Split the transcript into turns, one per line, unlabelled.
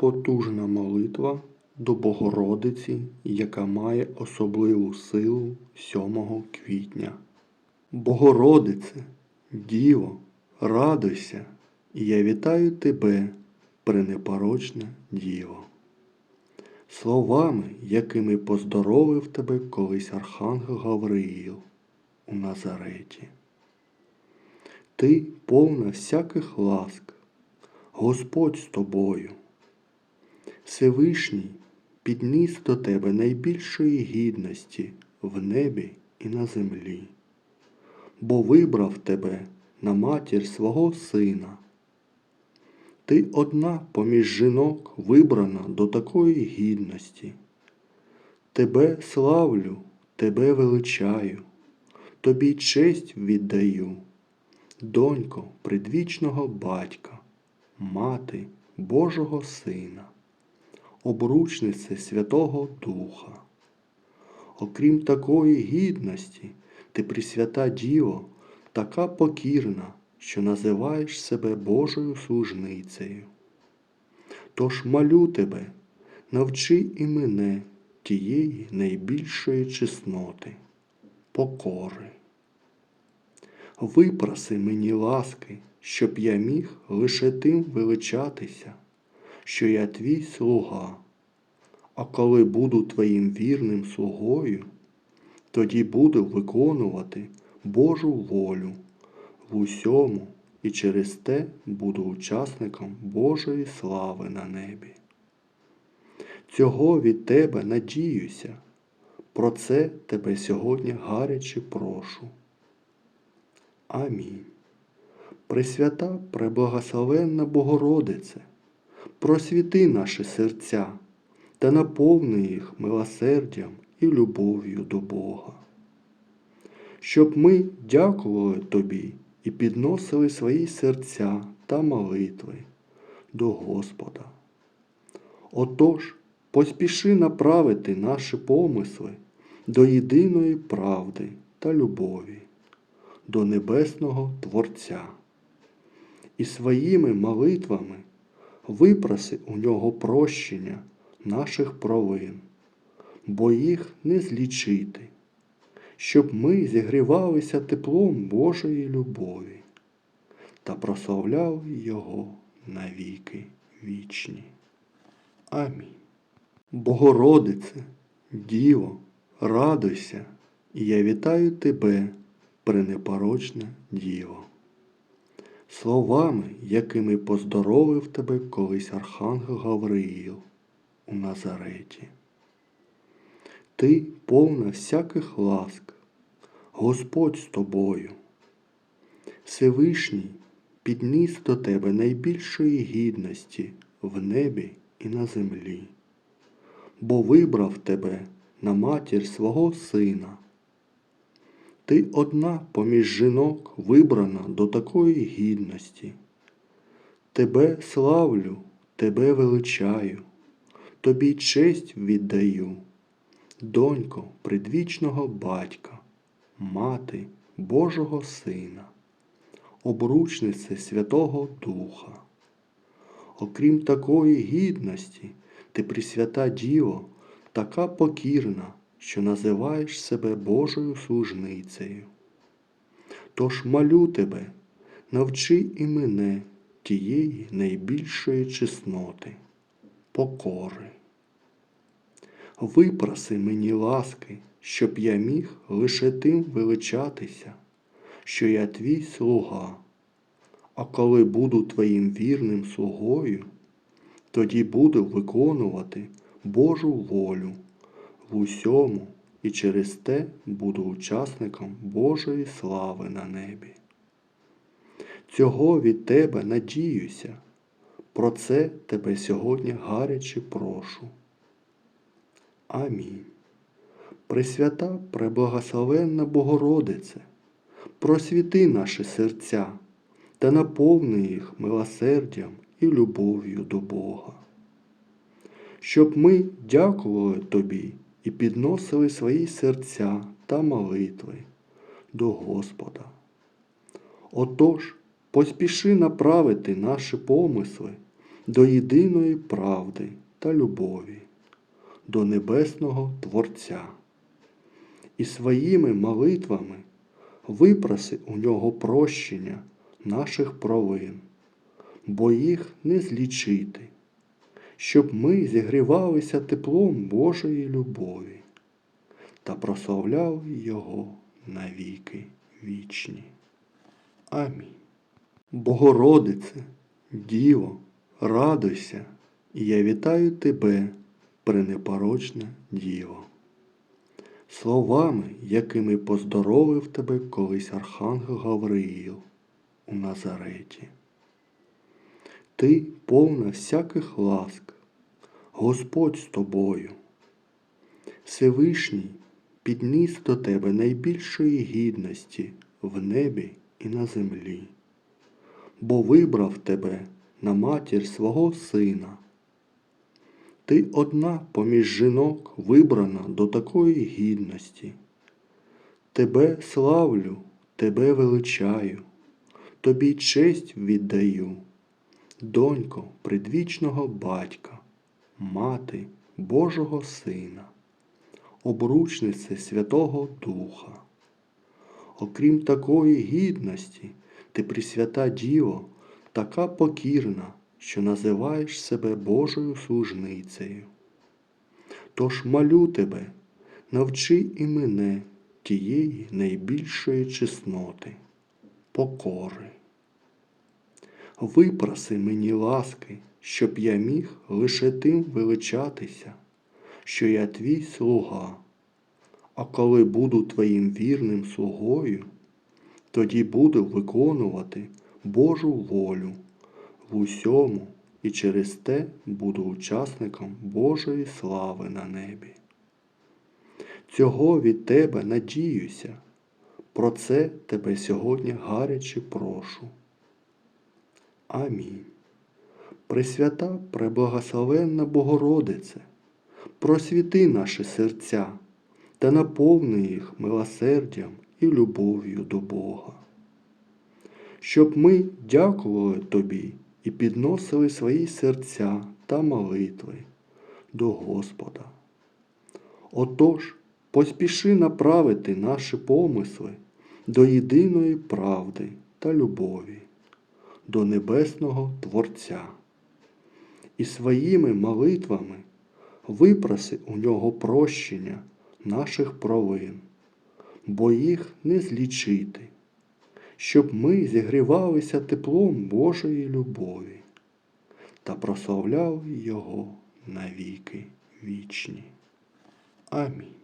Потужна молитва до Богородиці, яка має особливу силу 7 квітня. Богородице, Діво, радуйся, я вітаю тебе, пренепорочна Діво. Словами, якими поздоровив тебе колись Архангел Гавриїл у Назареті. Ти повна всяких ласк, Господь з тобою. Всевишній підніс до тебе найбільшої гідності в небі і на землі, бо вибрав тебе на матір свого сина. Ти одна поміж жінок вибрана до такої гідності. Тебе славлю, тебе величаю, тобі честь віддаю, донько предвічного батька, мати Божого Сина обручнице Святого Духа. Окрім такої гідності, ти Пресвята Діво, така покірна, що називаєш себе Божою служницею. Тож молю тебе, навчи і мене тієї найбільшої чесноти, покори. Випроси мені ласки, щоб я міг лише тим величатися що я твій слуга, а коли буду твоїм вірним слугою, тоді буду виконувати Божу волю в усьому і через те буду учасником Божої слави на небі. Цього від тебе надіюся, про це тебе сьогодні гаряче прошу. Амінь. Пресвята, преблагословенна Богородице, просвіти наші серця та наповни їх милосердям і любов'ю до Бога. Щоб ми дякували Тобі і підносили свої серця та молитви до Господа. Отож, поспіши направити наші помисли до єдиної правди та любові, до Небесного Творця і своїми молитвами випроси у нього прощення наших провин, бо їх не злічити, щоб ми зігрівалися теплом Божої любові та прославляли Його навіки вічні. Амінь. Богородице, Діво, радуйся, і я вітаю тебе, пренепорочна Діво словами, якими поздоровив тебе колись Архангел Гавриїл у Назареті. Ти повна всяких ласк, Господь з тобою. Всевишній підніс до тебе найбільшої гідності в небі і на землі, бо вибрав тебе на матір свого сина. Ти одна поміж жінок вибрана до такої гідності. Тебе славлю, тебе величаю, тобі честь віддаю, донько предвічного батька, мати Божого Сина, обручнице Святого Духа. Окрім такої гідності, ти Пресвята Діво, така покірна що називаєш себе Божою служницею. Тож молю тебе, навчи і мене тієї найбільшої чесноти, покори. Випроси мені ласки, щоб я міг лише тим величатися, що я твій слуга, а коли буду твоїм вірним слугою, тоді буду виконувати Божу волю в усьому і через те буду учасником Божої слави на небі. Цього від тебе надіюся, про це тебе сьогодні гаряче прошу. Амінь. Пресвята, преблагословенна Богородице, просвіти наші серця та наповни їх милосердям і любов'ю до Бога. Щоб ми дякували Тобі і підносили свої серця та молитви до Господа. Отож, поспіши направити наші помисли до єдиної правди та любові, до небесного Творця. І своїми молитвами випроси у нього прощення наших провин, бо їх не злічити, щоб ми зігрівалися теплом Божої любові та прославляли Його навіки вічні. Амінь. Богородице, Діво, радуйся, і я вітаю тебе, пренепорочне Діво. Словами, якими поздоровив тебе колись Архангел Гавриїл у Назареті. Ти повна всяких ласк, Господь з тобою. Всевишній підніс до тебе найбільшої гідності в небі і на землі, бо вибрав тебе на матір свого сина. Ти одна поміж жінок вибрана до такої гідності. Тебе славлю, тебе величаю, тобі честь віддаю, донько предвічного батька, мати Божого Сина, обручнице Святого Духа. Окрім такої гідності, ти Пресвята Діво, така покірна, що називаєш себе Божою служницею. Тож молю тебе, навчи і мене тієї найбільшої чесноти, покори. Випроси мені ласки, щоб я міг лише тим величатися, що я твій слуга. А коли буду твоїм вірним слугою, тоді буду виконувати Божу волю в усьому і через те буду учасником Божої слави на небі. Цього від тебе надіюся, про це тебе сьогодні гаряче прошу. Амінь. Пресвята, преблагословенна Богородице, просвіти наші серця та наповни їх милосердям і любов'ю до Бога. Щоб ми дякували Тобі і підносили свої серця та молитви до Господа. Отож, поспіши направити наші помисли до єдиної правди та любові, до небесного Творця. І своїми молитвами випроси у нього прощення наших провин, бо їх не злічити, щоб ми зігрівалися теплом Божої любові та прославляли Його навіки вічні. Амінь.